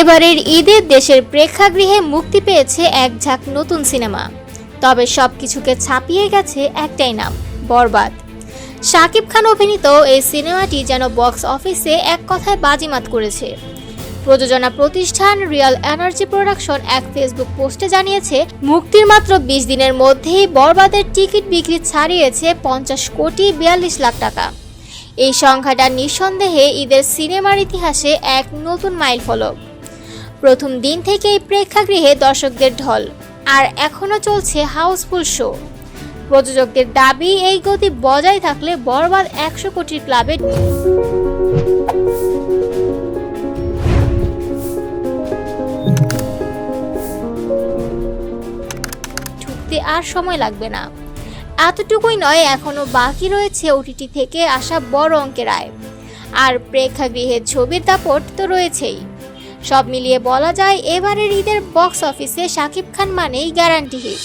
এবারের ঈদে দেশের প্রেক্ষাগৃহে মুক্তি পেয়েছে এক ঝাঁক নতুন সিনেমা। তবে সব কিছুকে ছাপিয়ে গেছে একটাই নাম, বরবাদ। শাকিব খান অভিনীত এই সিনেমাটি যেন বক্স অফিসে এক কথায় বাজিমাত করেছে। প্রযোজনা প্রতিষ্ঠান রিয়াল এনার্জি প্রোডাকশন এক ফেসবুক পোস্টে জানিয়েছে, মুক্তির মাত্র বিশ দিনের মধ্যেই বরবাদের টিকিট বিক্রি ছাড়িয়েছে পঞ্চাশ কোটি বিয়াল্লিশ লাখ টাকা। এই সংখ্যাটা নিঃসন্দেহে ঈদের সিনেমার ইতিহাসে এক নতুন মাইল ফলক প্রথম দিন থেকেই প্রেক্ষাগৃহে দর্শকদের ঢল। আর এখনও চলছে হাউসফুল শো। প্রযোজকদের দাবি, এই গতি বজায় থাকলে বরবাদ একশো কোটির ক্লাবে ঢুকতে আর সময় লাগবে না। এতটুকুই নয় এখনও বাকি রয়েছে ওটিটি থেকে আসা বড় অঙ্কের আয়। আর প্রেক্ষাগৃহের ছবির দাপট তো রয়েছেই। সব মিলিয়ে বলা যায় এবারের ঈদের বক্স অফিসে শাকিব খান মানেই গ্যারান্টি হিট।